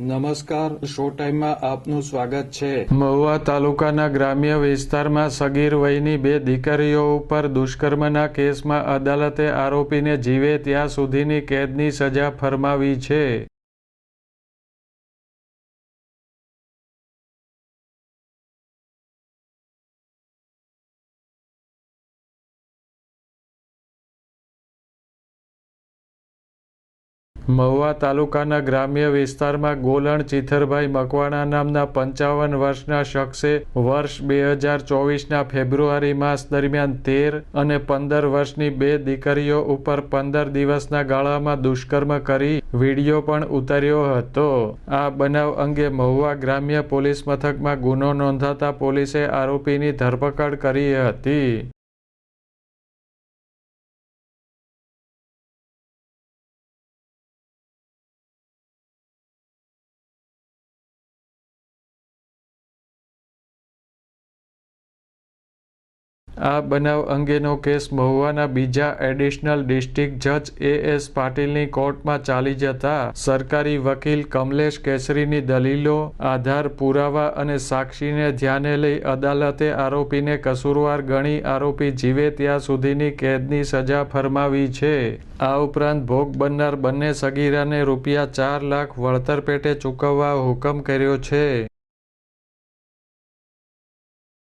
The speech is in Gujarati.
નમસ્કાર શો ટાઈમમાં આપનું સ્વાગત છે. મહુવા તાલુકાના ગ્રામ્ય વિસ્તારમાં સગીર વયની બે દીકરીઓ ઉપર દુષ્કર્મના કેસમાં અદાલતે આરોપીને જીવે ત્યાં સુધીની કેદની સજા ફરમાવી છે. મહુવા તાલુકાના ગ્રામ્ય વિસ્તારમાં ગોલણ ચિથરભાઈ મકવાણા નામના પંચાવન વર્ષના શખ્સે વર્ષ બે હજાર ચોવીસના ફેબ્રુઆરી માસ દરમિયાન તેર અને પંદર વર્ષની બે દીકરીઓ ઉપર પંદર દિવસના ગાળામાં દુષ્કર્મ કરી વીડિયો પણ ઉતાર્યો હતો. આ બનાવ અંગે મહુવા ગ્રામ્ય પોલીસ મથકમાં ગુનો નોંધાતા પોલીસે આરોપીની ધરપકડ કરી હતી. આ બનાવ અંગેનો કેસ મહુવાના બીજા એડિશનલ ડિસ્ટ્રિક્ટ જજ એ એસ પાટીલની કોર્ટમાં ચાલી જતા સરકારી વકીલ કમલેશ કેસરીની દલીલો, આધાર પુરાવા અને સાક્ષીને ધ્યાને લઈ અદાલતે આરોપીને કસૂરવાર ગણી આરોપી જીવે ત્યાં સુધીની કેદની સજા ફરમાવી છે. આ ઉપરાંત ભોગ બનનાર બંને સગીરાને રૂપિયા ચાર લાખ વળતર પેટે ચૂકવવા હુકમ કર્યો છે.